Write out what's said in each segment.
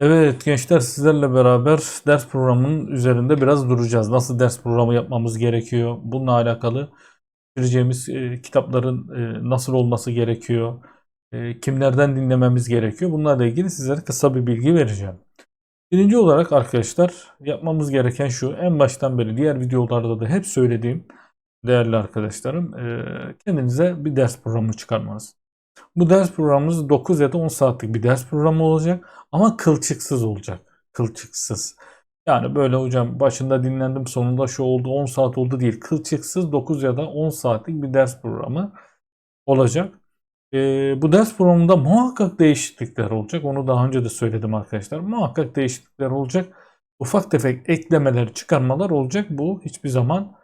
Evet gençler sizlerle beraber ders programının üzerinde biraz duracağız. Nasıl ders programı yapmamız gerekiyor? Bununla alakalı bitireceğimiz e, kitapların e, nasıl olması gerekiyor? E, kimlerden dinlememiz gerekiyor? Bunlarla ilgili sizlere kısa bir bilgi vereceğim. Birinci olarak arkadaşlar yapmamız gereken şu. En baştan beri diğer videolarda da hep söylediğim değerli arkadaşlarım e, kendinize bir ders programı çıkarmanız. Bu ders programımız 9 ya da 10 saatlik bir ders programı olacak ama kılçıksız olacak. Kılçıksız. Yani böyle hocam başında dinlendim sonunda şu oldu 10 saat oldu değil. Kılçıksız 9 ya da 10 saatlik bir ders programı olacak. Ee, bu ders programında muhakkak değişiklikler olacak. Onu daha önce de söyledim arkadaşlar. Muhakkak değişiklikler olacak. Ufak tefek eklemeler, çıkarmalar olacak. Bu hiçbir zaman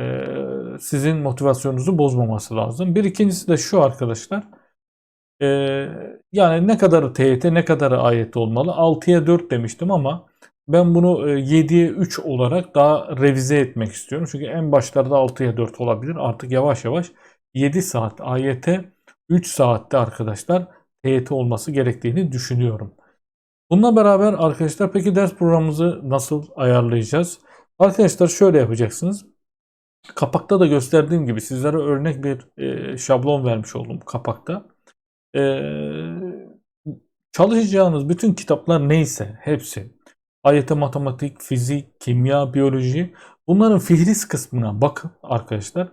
e, sizin motivasyonunuzu bozmaması lazım. Bir ikincisi de şu arkadaşlar. Ee, yani ne kadarı TYT ne kadarı AYT olmalı? 6'ya 4 demiştim ama ben bunu 7'ye 3 olarak daha revize etmek istiyorum. Çünkü en başlarda 6'ya 4 olabilir. Artık yavaş yavaş 7 saat AYT 3 saatte arkadaşlar TYT olması gerektiğini düşünüyorum. Bununla beraber arkadaşlar peki ders programımızı nasıl ayarlayacağız? Arkadaşlar şöyle yapacaksınız. Kapakta da gösterdiğim gibi sizlere örnek bir e, şablon vermiş oldum kapakta. Ee, çalışacağınız bütün kitaplar neyse hepsi AYT matematik, fizik, kimya, biyoloji bunların fihris kısmına bakın arkadaşlar.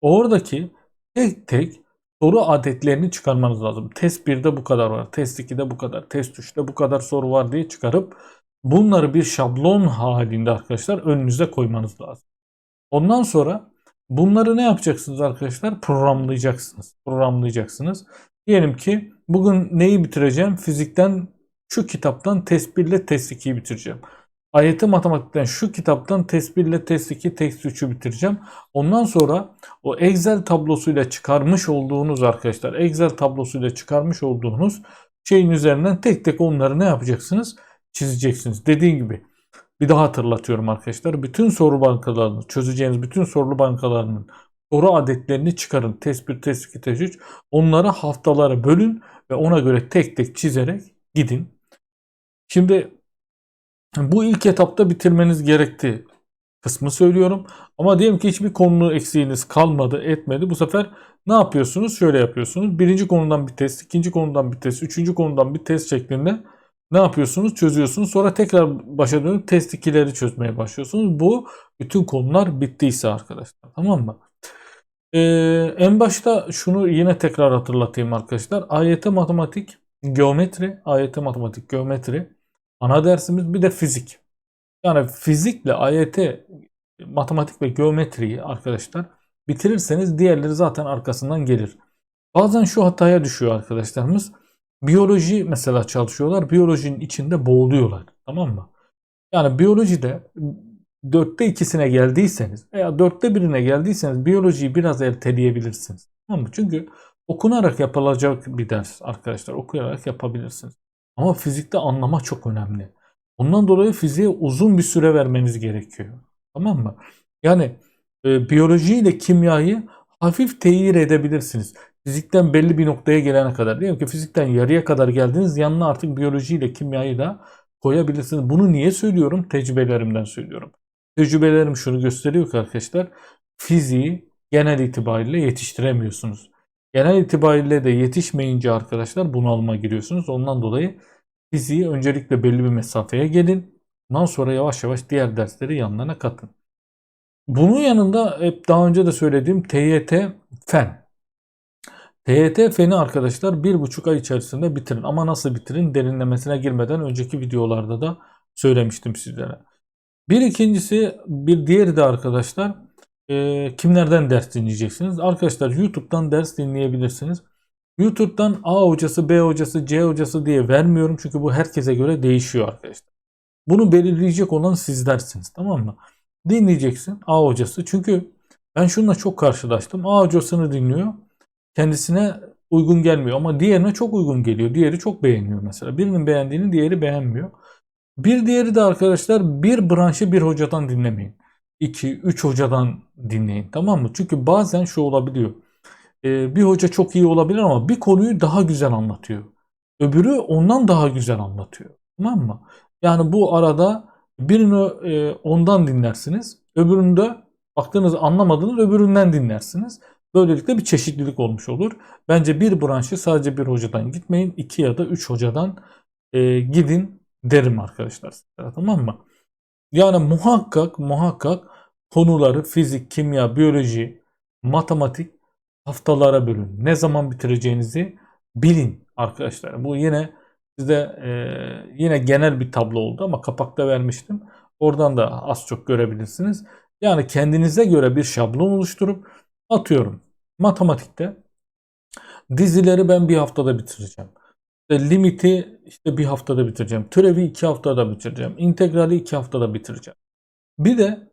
Oradaki tek tek soru adetlerini çıkarmanız lazım. Test 1'de bu kadar var, test 2'de bu kadar, test 3'te bu kadar soru var diye çıkarıp bunları bir şablon halinde arkadaşlar önünüze koymanız lazım. Ondan sonra bunları ne yapacaksınız arkadaşlar? Programlayacaksınız. Programlayacaksınız. Diyelim ki bugün neyi bitireceğim? Fizikten şu kitaptan test 1 ile test 2'yi bitireceğim. AYT matematikten şu kitaptan test 1 ile test 2, test 3'ü bitireceğim. Ondan sonra o Excel tablosuyla çıkarmış olduğunuz arkadaşlar Excel tablosuyla çıkarmış olduğunuz şeyin üzerinden tek tek onları ne yapacaksınız? Çizeceksiniz. Dediğim gibi bir daha hatırlatıyorum arkadaşlar. Bütün soru bankalarını çözeceğiniz bütün soru bankalarının soru adetlerini çıkarın. Test 1, test 2, test 3. Onları haftalara bölün ve ona göre tek tek çizerek gidin. Şimdi bu ilk etapta bitirmeniz gerekti kısmı söylüyorum. Ama diyelim ki hiçbir konu eksiğiniz kalmadı, etmedi. Bu sefer ne yapıyorsunuz? Şöyle yapıyorsunuz. Birinci konudan bir test, ikinci konudan bir test, üçüncü konudan bir test şeklinde ne yapıyorsunuz? Çözüyorsunuz. Sonra tekrar başa dönüp test 2'leri çözmeye başlıyorsunuz. Bu bütün konular bittiyse arkadaşlar. Tamam mı? Ee, en başta şunu yine tekrar hatırlatayım arkadaşlar. AYT matematik, geometri, AYT matematik, geometri ana dersimiz bir de fizik. Yani fizikle AYT matematik ve geometriyi arkadaşlar bitirirseniz diğerleri zaten arkasından gelir. Bazen şu hataya düşüyor arkadaşlarımız. Biyoloji mesela çalışıyorlar. Biyolojinin içinde boğuluyorlar. Tamam mı? Yani biyolojide dörtte ikisine geldiyseniz veya dörtte birine geldiyseniz biyolojiyi biraz erteleyebilirsiniz. Tamam mı? Çünkü okunarak yapılacak bir ders arkadaşlar. Okuyarak yapabilirsiniz. Ama fizikte anlama çok önemli. Ondan dolayı fiziğe uzun bir süre vermeniz gerekiyor. Tamam mı? Yani e, biyoloji ile kimyayı hafif teyir edebilirsiniz. Fizikten belli bir noktaya gelene kadar. Diyelim ki fizikten yarıya kadar geldiniz. Yanına artık biyoloji ile kimyayı da koyabilirsiniz. Bunu niye söylüyorum? Tecrübelerimden söylüyorum. Tecrübelerim şunu gösteriyor ki arkadaşlar fiziği genel itibariyle yetiştiremiyorsunuz. Genel itibariyle de yetişmeyince arkadaşlar bunalıma giriyorsunuz. Ondan dolayı fiziği öncelikle belli bir mesafeye gelin. Ondan sonra yavaş yavaş diğer dersleri yanlarına katın. Bunun yanında hep daha önce de söylediğim TYT fen. TYT feni arkadaşlar bir buçuk ay içerisinde bitirin. Ama nasıl bitirin derinlemesine girmeden önceki videolarda da söylemiştim sizlere. Bir ikincisi bir diğeri de arkadaşlar e, kimlerden ders dinleyeceksiniz? Arkadaşlar YouTube'dan ders dinleyebilirsiniz. YouTube'dan A hocası, B hocası, C hocası diye vermiyorum. Çünkü bu herkese göre değişiyor arkadaşlar. Bunu belirleyecek olan sizlersiniz tamam mı? Dinleyeceksin A hocası. Çünkü ben şununla çok karşılaştım. A hocasını dinliyor. Kendisine uygun gelmiyor ama diğerine çok uygun geliyor. Diğeri çok beğeniyor mesela. Birinin beğendiğini diğeri beğenmiyor. Bir diğeri de arkadaşlar bir branşı bir hocadan dinlemeyin. 2, 3 hocadan dinleyin tamam mı? Çünkü bazen şu olabiliyor. Ee, bir hoca çok iyi olabilir ama bir konuyu daha güzel anlatıyor. Öbürü ondan daha güzel anlatıyor. Tamam mı? Yani bu arada birini e, ondan dinlersiniz. Öbüründe baktığınız anlamadığınız öbüründen dinlersiniz. Böylelikle bir çeşitlilik olmuş olur. Bence bir branşı sadece bir hocadan gitmeyin. iki ya da üç hocadan e, gidin derim arkadaşlar. sizlere, Tamam mı? Yani muhakkak muhakkak konuları fizik, kimya, biyoloji, matematik haftalara bölün. Ne zaman bitireceğinizi bilin arkadaşlar. Bu yine size e, yine genel bir tablo oldu ama kapakta vermiştim. Oradan da az çok görebilirsiniz. Yani kendinize göre bir şablon oluşturup atıyorum. Matematikte dizileri ben bir haftada bitireceğim. İşte limiti işte bir haftada bitireceğim. Türevi iki haftada bitireceğim. İntegrali iki haftada bitireceğim. Bir de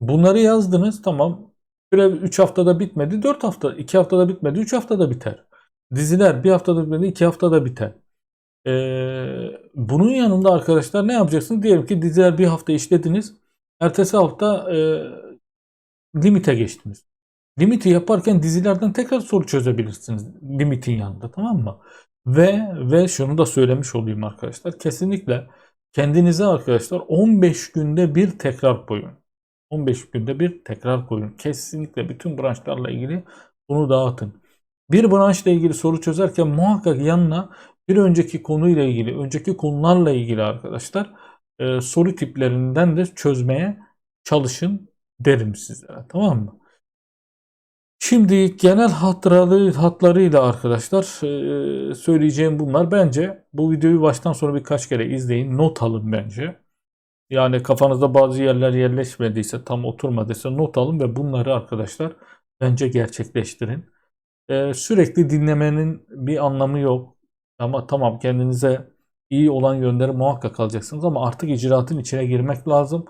bunları yazdınız tamam. Türev 3 haftada bitmedi. 4 hafta, 2 haftada bitmedi. 3 haftada biter. Diziler bir haftada bitmedi. 2 haftada biter. Ee, bunun yanında arkadaşlar ne yapacaksınız? Diyelim ki diziler bir hafta işlediniz. Ertesi hafta e, limite geçtiniz. Limiti yaparken dizilerden tekrar soru çözebilirsiniz limitin yanında tamam mı? Ve ve şunu da söylemiş olayım arkadaşlar. Kesinlikle kendinize arkadaşlar 15 günde bir tekrar koyun. 15 günde bir tekrar koyun. Kesinlikle bütün branşlarla ilgili bunu dağıtın. Bir branşla ilgili soru çözerken muhakkak yanına bir önceki konuyla ilgili, önceki konularla ilgili arkadaşlar e, soru tiplerinden de çözmeye çalışın derim sizlere. Tamam mı? Şimdi genel hatları, hatlarıyla arkadaşlar e, söyleyeceğim bunlar. Bence bu videoyu baştan sonra birkaç kere izleyin. Not alın bence. Yani kafanızda bazı yerler yerleşmediyse, tam oturmadıysa not alın ve bunları arkadaşlar bence gerçekleştirin. E, sürekli dinlemenin bir anlamı yok. Ama tamam kendinize iyi olan yönleri muhakkak alacaksınız ama artık icraatın içine girmek lazım.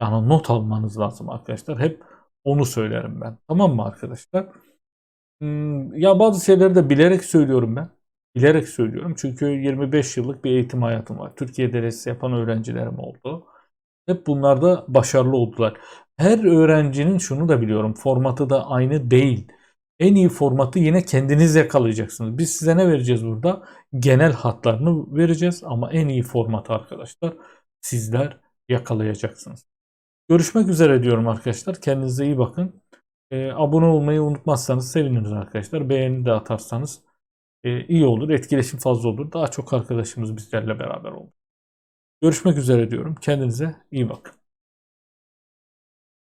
Yani not almanız lazım arkadaşlar. Hep onu söylerim ben. Tamam mı arkadaşlar? Hmm, ya bazı şeyleri de bilerek söylüyorum ben. Bilerek söylüyorum. Çünkü 25 yıllık bir eğitim hayatım var. Türkiye'de resim yapan öğrencilerim oldu. Hep bunlarda başarılı oldular. Her öğrencinin şunu da biliyorum. Formatı da aynı değil. En iyi formatı yine kendiniz yakalayacaksınız. Biz size ne vereceğiz burada? Genel hatlarını vereceğiz ama en iyi formatı arkadaşlar sizler yakalayacaksınız. Görüşmek üzere diyorum arkadaşlar. Kendinize iyi bakın. Ee, abone olmayı unutmazsanız seviniriz arkadaşlar. Beğeni de atarsanız e, iyi olur. Etkileşim fazla olur. Daha çok arkadaşımız bizlerle beraber olur. Görüşmek üzere diyorum. Kendinize iyi bakın.